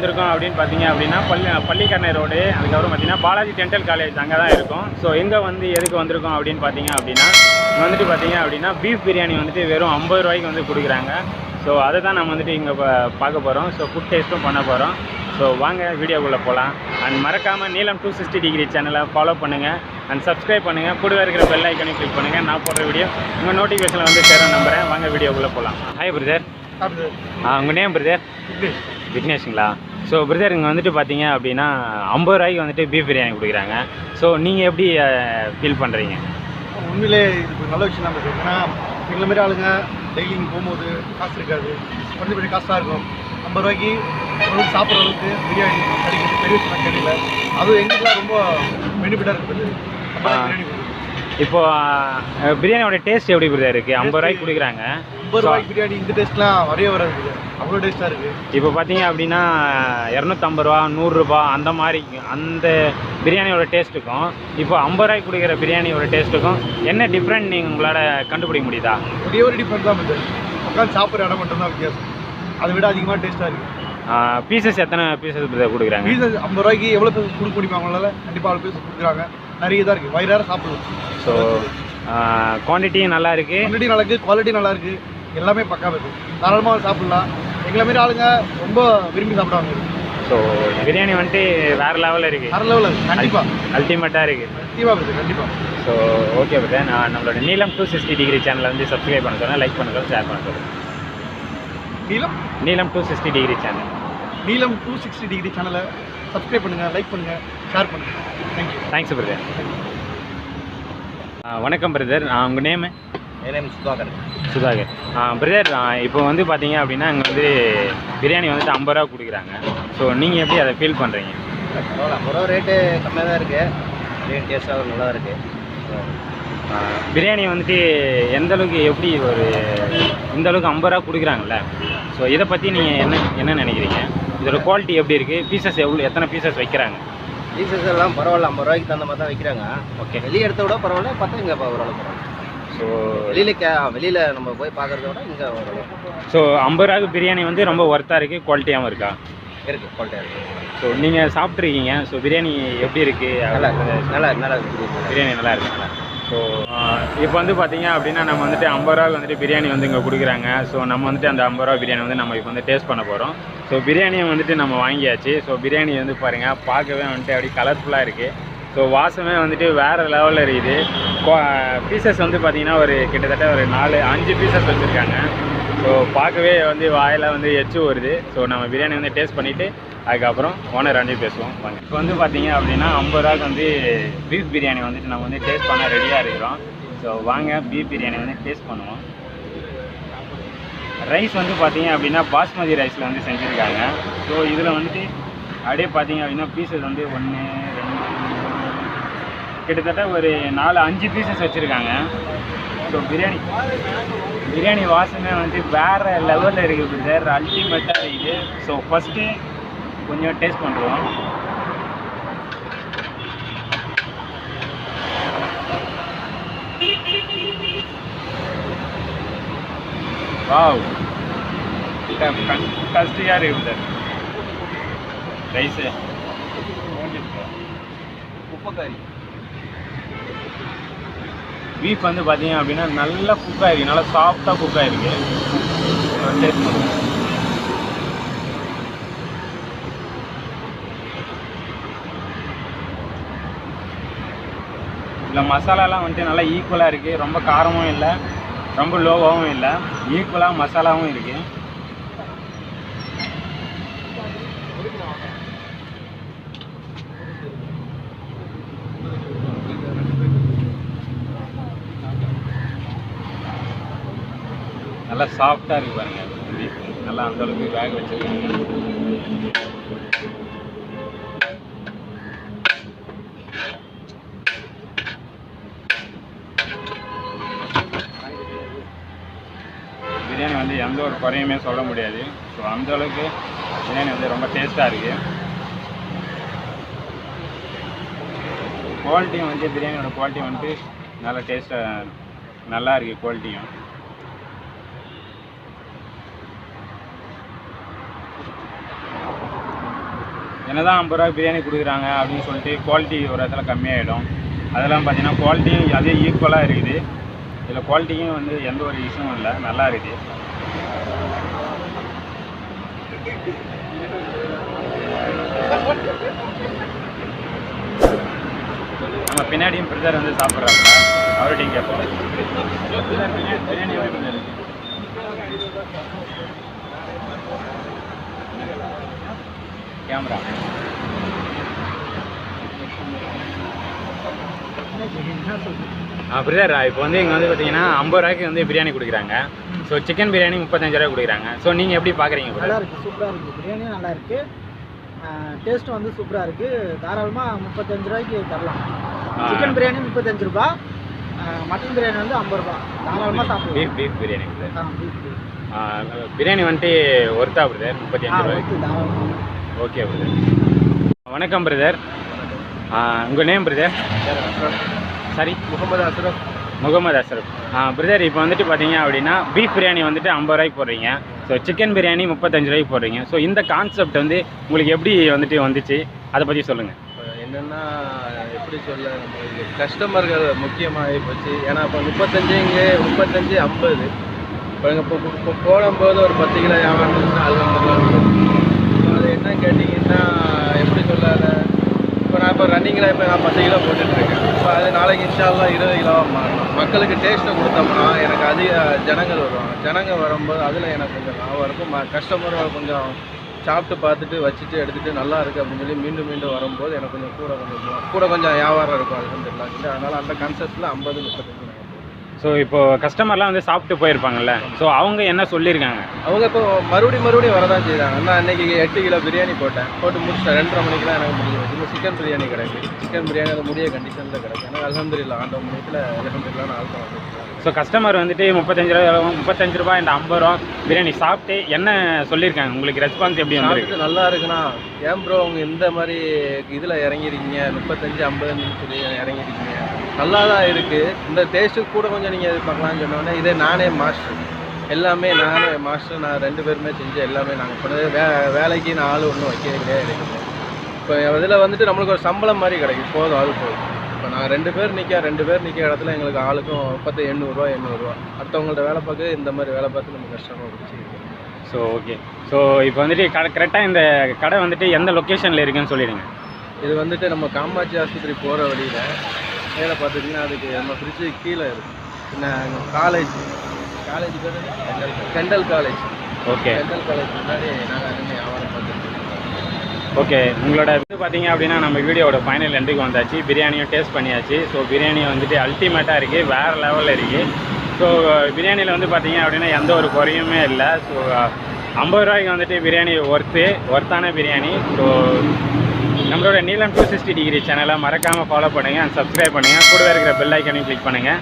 வந்திருக்கோம் அப்படின்னு பார்த்தீங்க அப்படின்னா பள்ளி பள்ளிக்கரணை ரோடு அதுக்கப்புறம் பார்த்தீங்கன்னா பாலாஜி டென்டல் காலேஜ் அங்கே தான் இருக்கும். ஸோ எங்கே வந்து எதுக்கு வந்திருக்கோம் அப்படின்னு பார்த்தீங்க அப்படின்னா வந்துட்டு பார்த்தீங்க அப்படின்னா பீஃப் பிரியாணி வந்துட்டு வெறும் ஐம்பது ரூபாய்க்கு வந்து கொடுக்குறாங்க. ஸோ அதை தான் நம்ம வந்துட்டு இங்கே பார்க்க போகிறோம் ஸோ ஃபுட் டேஸ்ட்டும் பண்ண போகிறோம் ஸோ வாங்க வீடியோக்குள்ளே போகலாம். அண்ட் மறக்காமல் நீலம் டூ சிக்ஸ்டி டிகிரி சேனலை ஃபாலோ பண்ணுங்கள் அண்ட் சப்ஸ்கிரைப் பண்ணுங்கள் கூடவே இருக்கிற பெல் ஐக்கனையும் கிளிக் பண்ணுங்கள் நான் போடுற வீடியோ உங்கள் நோட்டிஃபிகேஷனில் வந்து சேரும் நம்புறேன். வாங்க வீடியோக்குள்ளே போகலாம். ஹாய் பிரதர் உங்கள் நேம் பிரதர் விக்னேஷுங்களா? ஸோ பிரதர் இங்கே வந்துட்டு பார்த்தீங்க அப்படின்னா ஐம்பது ரூபாய்க்கு வந்துட்டு பீஃப் பிரியாணி கொடுக்குறாங்க. ஸோ நீங்கள் எப்படி ஃபீல் பண்ணுறீங்க உண்மையிலே இது நல்ல விஷயம் தான் ஏன்னா எங்களை மாதிரி ஆளுங்க டெய்லி இங்கே போகும்போது காசு இருக்காது. கொஞ்சம் பெரிய காசாக இருக்கும். ஐம்பது ரூபாய்க்கு ஓரளவுக்கு சாப்பிட்ற அளவுக்கு பிரியாணி கிடைக்கிறது பெரிய விஷயம் கிடைக்கல. அதுவும் எங்களுக்குலாம் ரொம்ப பெனிஃபிட்டாக இருக்குது பிரியாணி கொடுக்குறது. இப்போ அஹ், பிரியாணியோட டேஸ்ட் எப்படி பிரதர் இருக்குது ஐம்பது ரூபாய்க்கு கொடுக்குறாங்க. ஐம்பது ரூபாய்க்கு பிரியாணி இந்த டேஸ்ட்லாம் வரவே வராது இருக்குது அவ்வளோ டேஸ்ட்டாக இருக்குது இப்போ பார்த்தீங்க அப்படின்னா இரநூத்தம்பது ரூபா நூறுரூபா அந்த மாதிரி அந்த பிரியாணியோட டேஸ்ட்டுக்கும் இப்போ ஐம்பது ரூபாய்க்கு கொடுக்குற பிரியாணியோட டேஸ்ட்டுக்கும் என்ன டிஃப்ரெண்ட் நீங்கள் உங்களால் கண்டுபிடிக்க முடியுதா? ஒரே ஒரு டிஃப்ரெண்ட் தான் இருக்குது உட்காந்து சாப்பிட்ற இடம் மட்டும் தான் வித்தியாசம். அதை விட அதிகமாக டேஸ்ட்டாக இருக்குது பீசஸ் எத்தனை பீசஸ் கொடுக்குறாங்க? பீசஸ் ஐம்பது ரூபாய்க்கு எவ்வளோ பேர் கொடுக்க முடியுமா அவங்களால கண்டிப்பாக அவ்வளோ பேர் கொடுக்குறாங்க. நிறைய தான் இருக்குது வயிறார சாப்பிடலாம். ஸோ குவான்டிட்டியும் நல்லா இருக்குது குவாலிட்டி நல்லா இருக்கு குவாலிட்டி நல்லா இருக்கு. எல்லாமே பக்காவா இருக்கு. தாராளமாக சாப்பிடலாம். எங்களை மாதிரி ஆளுங்க ரொம்ப விரும்பி சாப்பிடுவாங்க. ஸோ பிரியாணி வந்துட்டு வேறு லெவலில் இருக்குது வேற லெவலில் கண்டிப்பா. அல்டிமேட்டாக இருக்குது கண்டிப்பா இருக்கு கண்டிப்பா. ஸோ ஓகே பிரதர் நான் நம்மளோட நீலம் டூ சிக்ஸ்டி டிகிரி சேனலை வந்து சப்ஸ்கிரைப் பண்ண சொல்லுங்கள் லைக் பண்ண சொல்லுங்கள் ஷேர் பண்ண சொல்லுங்கள் Neelam? Neelam two sixty degree channel Neelam two sixty degree சேனலை சப்ஸ்கிரைப் பண்ணுங்க லைக் பண்ணுங்க ஷேர் பண்ணுங்க. தேங்க்யூ தேங்க்ஸ் பிரதர் வணக்கம் பிரதர் உங்கள் நேம் சுதாகர். சுதாகர். பிரதர் இப்போ வந்து பார்த்தீங்க அப்படின்னா இங்கே வந்து பிரியாணி வந்துட்டு ஐம்பது ரூபா கொடுக்குறாங்க. ஸோ நீங்கள் எப்படி அதை ஃபீல் பண்ணுறீங்க பரவாயில்ல ஐம்பது ரூபா ரேட்டு கம்மியாக தான் இருக்கு. பிரியாணி டேஸ்ட்டாக நல்லா இருக்கு. பிரியாணி வந்துட்டு எந்த அளவுக்கு எப்படி ஒரு இந்த அளவுக்கு ஐம்பது ரூபா கொடுக்குறாங்கல்ல? ஸோ இதை பற்றி நீங்கள் என்ன என்ன நினைக்கிறீங்க? இதோட குவாலிட்டி எப்படி இருக்குது பீசஸ் எவ்வளோ எத்தனை பீசஸ் வைக்கிறாங்க? பீசஸ் எல்லாம் பரவாயில்ல ஐம்பது ரூபாய்க்கு தகுந்த மாதிரி தான் வைக்கிறாங்க. ஓகே வெளியே எடுத்த விட பரவாயில்ல பார்த்தா இங்கே பரவாயில்ல. ஸோ வெளியில கே வெளியில நம்ம போய் பார்க்கறத விட இங்கே ஸோ ஐம்பது ரூபாய்க்கு பிரியாணி வந்து ரொம்ப ஒர்த்தாக இருக்குது குவாலிட்டியாகவும் இருக்கா? இருக்கு குவாலிட்டியாக இருக்கு. ஸோ நீங்கள் சாப்பிட்ருக்கீங்க ஸோ பிரியாணி எப்படி இருக்குது நல்லா நல்லா நல்லா இருக்கு. பிரியாணி நல்லா இருக்கு. ஸோ இப்போ வந்து பார்த்தீங்க அப்படின்னா நம்ம வந்துட்டு ஐம்பது ரூபாய்க்கு வந்துட்டு பிரியாணி வந்து இங்கே கொடுக்குறாங்க. ஸோ நம்ம வந்துட்டு அந்த ஐம்பது ரூபா பிரியாணி வந்து நம்ம இப்போ வந்து டேஸ்ட் பண்ண போகிறோம் ஸோ பிரியாணியை வந்துட்டு நம்ம வாங்கியாச்சு. ஸோ பிரியாணி வந்து பாருங்கள் பார்க்கவே வந்துட்டு அப்படியே கலர்ஃபுல்லாக இருக்குது ஸோ வாசமே வந்துட்டு வேறு லெவலில் இருக்குது. பீசஸ் வந்து பார்த்தீங்கன்னா ஒரு கிட்டத்தட்ட ஒரு நாலு அஞ்சு பீசஸ் வச்சுருக்காங்க. ஸோ பார்க்கவே வந்து வாயில் வந்து எச்சு வருது. ஸோ நம்ம பிரியாணி வந்து டேஸ்ட் பண்ணிவிட்டு அதுக்கப்புறம் ஓனர் அண்டி பேசுவோம். வாங்க. இப்போ வந்து பார்த்தீங்க அப்படின்னா ஐம்பது ரூபாய்க்கு வந்து பீஃப் பிரியாணி வந்துட்டு நம்ம வந்து டேஸ்ட் பண்ண ரெடியாக இருக்கிறோம். ஸோ வாங்க பீஃப் பிரியாணி வந்து டேஸ்ட் பண்ணுவோம். ரைஸ் வந்து பார்த்தீங்க அப்படின்னா பாஸ்மதி ரைஸில் வந்து செஞ்சுருக்காங்க. ஸோ இதில் வந்துட்டு அப்படியே பார்த்தீங்க அப்படின்னா பீசஸ் வந்து ஒன்று கிட்டத்தட்ட ஒரு நாலு அஞ்சு பீசஸ் வச்சுருக்காங்க. ஸோ பிரியாணி. பிரியாணி வாசனை வந்து வேறு லெவலில் இருக்குது சார் அல்டிமேட்டாக இருக்குது. ஸோ ஃபஸ்ட்டு கொஞ்சம் டேஸ்ட் பண்ணுறோம் வாவ் ஃபஸ்ட்டியாக இருக்குது சார் ரைஸு உப்புக்காரி பீஃப் வந்து பார்த்தீங்க அப்படின்னா நல்லா குக் ஆகிருக்கு நல்லா சாஃப்டாக குக் ஆகிருக்கு டேஸ்ட் மசாலாலாம் வந்துட்டு நல்லா ஈக்குவலாக இருக்குது ரொம்ப காரமும் இல்லை. ரொம்ப லோவாகவும் இல்லை. ஈக்குவலாக மசாலாவும் இருக்குது நல்லா சாஃப்டாக இருக்கு பாருங்க. நல்லா அந்த அளவுக்கு வேக வச்சிருக்காங்க. பிரியாணி வந்து எந்த ஒரு குறையுமே சொல்ல முடியாது. ஸோ அந்த அளவுக்கு பிரியாணி வந்து ரொம்ப டேஸ்ட்டாக இருக்குது குவாலிட்டியும் வந்து பிரியாணியோட குவாலிட்டி வந்துட்டு நல்லா டேஸ்ட்டாக நல்லா இருக்குது குவாலிட்டியும் என்னதான் ஐம்பது ரூபா பிரியாணி கொடுக்குறாங்க அப்படின்னு சொல்லிட்டு குவாலிட்டி ஒரு இடத்துல கம்மியாகிடும் அதெல்லாம் பார்த்தீங்கன்னா குவாலிட்டியும் அதே ஈக்குவலாக இருக்குது. இதில் குவாலிட்டியும் வந்து எந்த ஒரு இஷ்யூவும் இல்லை. நல்லா இருக்குது. நம்ம பின்னாடியும் பிரதர் வந்து சாப்பிட்றாங்க. அவர்கிட்டையும் கேட்போம் பிரியாணி பிரியாணி கேமரா. பிரதர் இப்போ வந்து இங்கே வந்து பார்த்தீங்கன்னா ஐம்பது ரூபாய்க்கு வந்து பிரியாணி கொடுக்குறாங்க. ஸோ சிக்கன் பிரியாணி முப்பத்தஞ்சு ரூபாய் கொடுக்குறாங்க. ஸோ நீங்கள் எப்படி பார்க்குறீங்க நல்லா பிரதர் இருக்கு சூப்பராக இருக்கு. பிரியாணியும் நல்லா இருக்கு டேஸ்ட்டும் வந்து சூப்பராக இருக்கு. தாராளமாக முப்பத்தஞ்சு ரூபாய்க்கு தரலாம். சிக்கன் பிரியாணி முப்பத்தஞ்சு ரூபா. மட்டன் பிரியாணி வந்து ஐம்பது ரூபா. தாராளமாக பீஃப் சாப்பிடுவோம் பீஃப் பிரியாணி biryani. ஆ, பிரியாணி வந்துட்டு ஒர்த்தா பிரதர் முப்பத்தி அஞ்சு ரூபாய்க்கு. ஓகே பிரதர் வணக்கம் பிரதர் உங்கள் நேம் பிரதர் சரி முகமது அஸ்ரப். முகமது அஸ்ரப். பிரதர் இப்போ வந்துட்டு பார்த்தீங்க அப்படின்னா பீஃப் பிரியாணி வந்துட்டு ஐம்பது ரூபாய்க்கு போடுறீங்க. ஸோ சிக்கன் பிரியாணி முப்பத்தஞ்சு ரூபாய்க்கு போடுறீங்க. ஸோ இந்த கான்செப்ட் வந்து உங்களுக்கு எப்படி வந்துட்டு வந்துச்சு? அதை பற்றி சொல்லுங்கள் என்னென்னா எப்படி சொல்ல கஸ்டமர்கள் முக்கியமாகி போச்சு. ஏன்னா இப்போ முப்பத்தஞ்சு இங்கே முப்பத்தஞ்சு ஐம்பது. இப்போ இப்போ இப்போ போடும்போது ஒரு பத்து கிலோ வியாபாரம் அது அது என்ன கேட்டிங்கன்னா எப்படி சொல்லாத இப்போ நான் இப்போ ரன்னிங்கில் இப்போ நான் பத்து கிலோ போட்டுட்ருக்கேன் இப்போ அது நாளைக்கு இன்ஷால்லாம் இருபது கிலோவாக மாறணும். மக்களுக்கு டேஸ்ட்டை கொடுத்தோம்னா எனக்கு அதிக ஜனங்கள் வருவாங்க. ஜனங்கள் வரும்போது அதில் எனக்கு கொஞ்சம் லாபம் இருக்கும். கஸ்டமரும் கொஞ்சம் சாப்பிட்டு பார்த்துட்டு வச்சுட்டு எடுத்துகிட்டு நல்லா இருக்குது அப்படின்னு சொல்லி மீண்டும் மீண்டும் வரும்போது எனக்கு கொஞ்சம் கூட கொஞ்சம் கூட கொஞ்சம் வியாபாரம் இருக்கும் அது அலமதுல்லாக்கிட்டு அதனால் அந்த கான்செப்டில் ஐம்பது முப்பத்தஞ்சு ஸோ இப்போ கஸ்டமர்லாம் வந்து சாப்பிட்டு போயிருப்பாங்கல்ல. ஸோ அவங்க என்ன சொல்லியிருக்காங்க? அவங்க இப்போ மறுபடியும் மறுபடியும் வரதான் செய்தாங்க நான் அன்னைக்கு எட்டு கிலோ பிரியாணி போட்டேன். போட்டு முடிச்சிட்டேன். ரெண்டரை மணிக்கெலாம் எனக்கு முடிஞ்சு வச்சு இன்னும் சிக்கன் பிரியாணி கிடைக்கு சிக்கன் பிரியாணி அது முடிய கண்டிஷனில் கிடைக்கும் எனக்கு அலமதுல்லா ஆண்ட முடியத்தில் அலமதுல்லான்னு ஆள்தான் வந்துருக்காங்க ஸோ கஸ்டமர் வந்துட்டு முப்பத்தஞ்சு ரூபா முப்பத்தஞ்சு ரூபாய் இந்த ஐம்பது ரூபா பிரியாணி சாப்பிட்டு என்ன சொல்லியிருக்காங்க? உங்களுக்கு ரெஸ்பான்ஸ் எப்படி வந்திருக்கு? நல்லா இருக்குண்ணா. ஏன் ப்ரோ உங்க இந்த மாதிரி இதில் இறங்கிருக்கீங்க? முப்பத்தஞ்சு ஐம்பதுன்னு சொல்லி இறங்கிருக்கீங்க. நல்லா தான் இருக்குது இந்த டேஸ்ட்டு கூட கொஞ்சம் நீங்கள் எதிர்பார்க்கலாம்னு சொன்னோடனே இதே நானே மாஸ்டர் எல்லாமே நானே மாஸ்டர் நான் ரெண்டு பேருமே செஞ்சு எல்லாமே நாங்கள் பண்ணது. வே வேலைக்கு நான் ஆள் ஒன்றும் வைக்க கிடையாது இப்போ இதில் வந்துட்டு நம்மளுக்கு ஒரு சம்பளம் மாதிரி கிடைக்கும் போதும் அது போதும். இப்போ நான் ரெண்டு பேர் நிற்க ரெண்டு பேர் நிற்க இடத்துல எங்களுக்கு ஆளுக்கும் பத்து எண்ணூறுரூவா எண்ணூறுரூவா அடுத்தவங்கள்ட்ட வேலை பார்க்க இந்த மாதிரி வேலை பார்த்து நம்ம கஷ்டமாக பிடிச்சி ஸோ ஓகே ஸோ இப்போ வந்துட்டு கடை கரெக்டாக இந்த கடை வந்துட்டு எந்த லொக்கேஷனில் இருக்குன்னு சொல்லிடுங்க. இது வந்துட்டு நம்ம காமாட்சி ஆஸ்பத்திரி போகிற வழியில். மேலே பார்த்துட்டிங்கன்னா அதுக்கு நம்ம ஃப்ரிட்ஜு கீழே இருக்கும் பின்ன காலேஜ் காலேஜ் பேர் Kendal college okay Kendal college முன்னாடி நாங்கள் அங்கே வியாபாரம் பார்த்துட்டு ஓகே உங்களோட இது பார்த்தீங்க அப்படின்னா நம்ம வீடியோவோட ஃபைனல் எண்டுக்கு வந்தாச்சு. பிரியாணியும் டேஸ்ட் பண்ணியாச்சு. ஸோ பிரியாணி வந்துட்டு அல்டிமேட்டாக இருக்குது வேறு லெவலில் இருக்குது ஸோ பிரியாணியில் வந்து பார்த்தீங்க அப்படின்னா எந்த ஒரு குறையுமே இல்லை. ஸோ ஐம்பது ரூபாய்க்கு வந்துட்டு பிரியாணி ஒர்த்து ஒர்த்தான பிரியாணி. ஸோ நம்மளோட நீலம் டூ சிக்ஸ்டி டிகிரி சேனலை மறக்காமல் ஃபாலோ பண்ணுங்கள் அண்ட் சப்ஸ்கிரைப் பண்ணுங்கள் கூடவே இருக்கிற பெல் ஐக்கனையும் கிளிக் பண்ணுங்கள்